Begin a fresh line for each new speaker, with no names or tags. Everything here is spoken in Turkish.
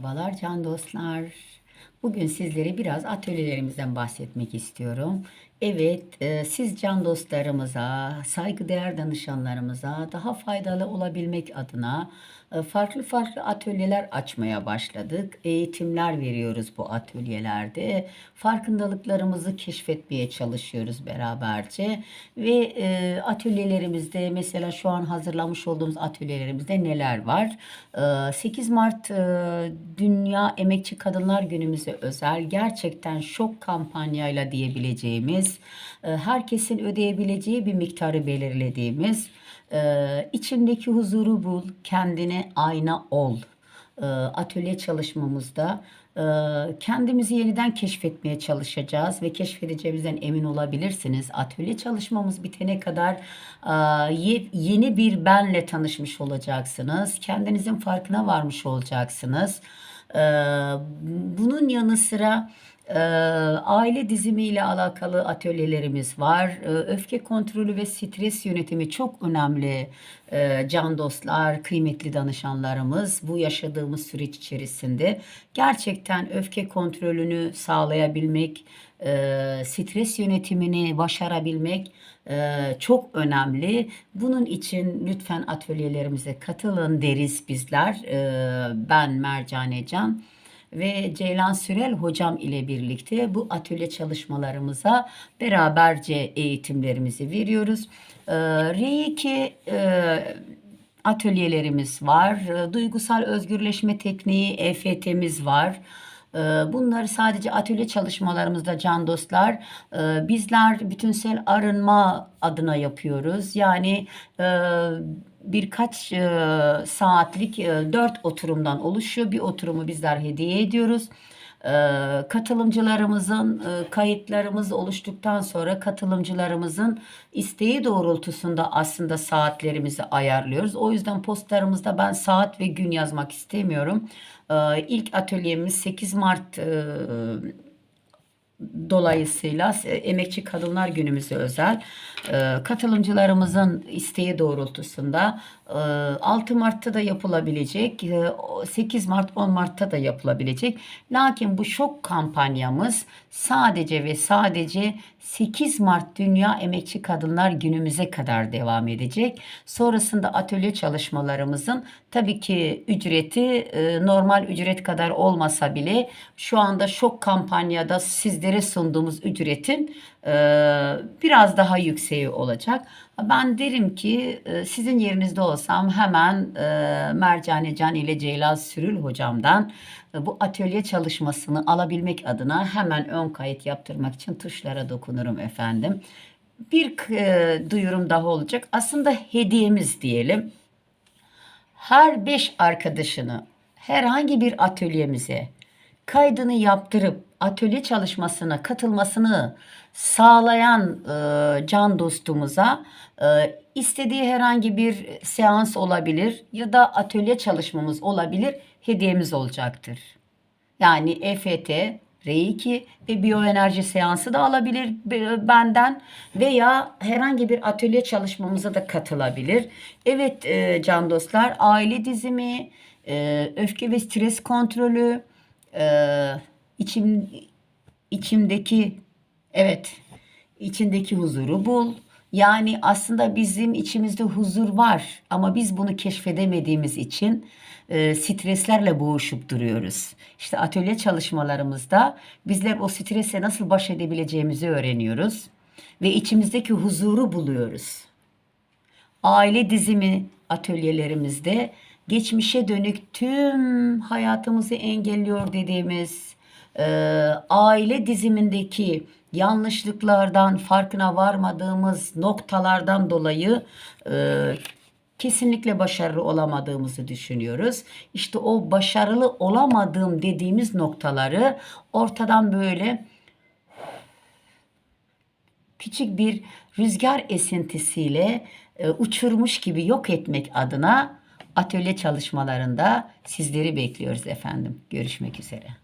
Merhabalar can dostlar. Bugün sizlere biraz atölyelerimizden bahsetmek istiyorum. Evet, e, siz can dostlarımıza, saygıdeğer danışanlarımıza daha faydalı olabilmek adına e, farklı farklı atölyeler açmaya başladık. Eğitimler veriyoruz bu atölyelerde. Farkındalıklarımızı keşfetmeye çalışıyoruz beraberce. Ve e, atölyelerimizde mesela şu an hazırlamış olduğumuz atölyelerimizde neler var? E, 8 Mart Dünya Emekçi Kadınlar Günümüze özel gerçekten şok kampanyayla diyebileceğimiz, e, herkesin ödeyebileceği bir miktarı belirlediğimiz, e, içindeki huzuru bul, kendine ayna ol e, atölye çalışmamızda kendimizi yeniden keşfetmeye çalışacağız ve keşfedeceğimizden emin olabilirsiniz. Atölye çalışmamız bitene kadar ye- yeni bir benle tanışmış olacaksınız. Kendinizin farkına varmış olacaksınız. Bunun yanı sıra ee, aile dizimiyle alakalı atölyelerimiz var. Ee, öfke kontrolü ve stres yönetimi çok önemli ee, can dostlar, kıymetli danışanlarımız bu yaşadığımız süreç içerisinde gerçekten öfke kontrolünü sağlayabilmek, e, stres yönetimini başarabilmek e, çok önemli. Bunun için lütfen atölyelerimize katılın deriz bizler. Ee, ben Mercane Can ve Ceylan Sürel hocam ile birlikte bu atölye çalışmalarımıza beraberce eğitimlerimizi veriyoruz. Ee, e, atölyelerimiz var. Ee, Duygusal özgürleşme tekniği EFT'miz var. Ee, Bunları sadece atölye çalışmalarımızda can dostlar e, bizler bütünsel arınma adına yapıyoruz. Yani e, birkaç e, saatlik e, dört oturumdan oluşuyor. Bir oturumu bizler hediye ediyoruz. E, katılımcılarımızın e, kayıtlarımız oluştuktan sonra katılımcılarımızın isteği doğrultusunda aslında saatlerimizi ayarlıyoruz. O yüzden postlarımızda ben saat ve gün yazmak istemiyorum. E, ilk atölyemiz 8 Mart e, dolayısıyla e, Emekçi Kadınlar Günümüze özel e, katılımcılarımızın isteği doğrultusunda e, 6 Mart'ta da yapılabilecek, e, 8 Mart 10 Mart'ta da yapılabilecek. Lakin bu şok kampanyamız sadece ve sadece 8 Mart Dünya Emekçi Kadınlar Günümüze kadar devam edecek. Sonrasında atölye çalışmalarımızın tabii ki ücreti e, normal ücret kadar olmasa bile şu anda şok kampanyada sizlere sunduğumuz ücretin e, biraz daha yükseği olacak. Ben derim ki e, sizin yerinizde olsam hemen e, Mercane Can ile Ceylan Sürül hocamdan e, bu atölye çalışmasını alabilmek adına hemen ön kayıt yaptırmak için tuşlara dokunurum efendim. Bir e, duyurum daha olacak. Aslında hediyemiz diyelim. Her beş arkadaşını herhangi bir atölyemize kaydını yaptırıp atölye çalışmasına katılmasını sağlayan e, can dostumuza e, istediği herhangi bir seans olabilir ya da atölye çalışmamız olabilir hediyemiz olacaktır. Yani EFT, Reiki ve biyoenerji seansı da alabilir benden veya herhangi bir atölye çalışmamıza da katılabilir. Evet e, can dostlar aile dizimi, e, öfke ve stres kontrolü, e, içim içimdeki evet içindeki huzuru bul. Yani aslında bizim içimizde huzur var ama biz bunu keşfedemediğimiz için e, streslerle boğuşup duruyoruz. İşte atölye çalışmalarımızda bizler o strese nasıl baş edebileceğimizi öğreniyoruz ve içimizdeki huzuru buluyoruz aile dizimi atölyelerimizde geçmişe dönük tüm hayatımızı engelliyor dediğimiz e, aile dizimindeki yanlışlıklardan farkına varmadığımız noktalardan dolayı e, kesinlikle başarılı olamadığımızı düşünüyoruz. İşte o başarılı olamadığım dediğimiz noktaları ortadan böyle küçük bir rüzgar esintisiyle e, uçurmuş gibi yok etmek adına atölye çalışmalarında sizleri bekliyoruz efendim. Görüşmek üzere.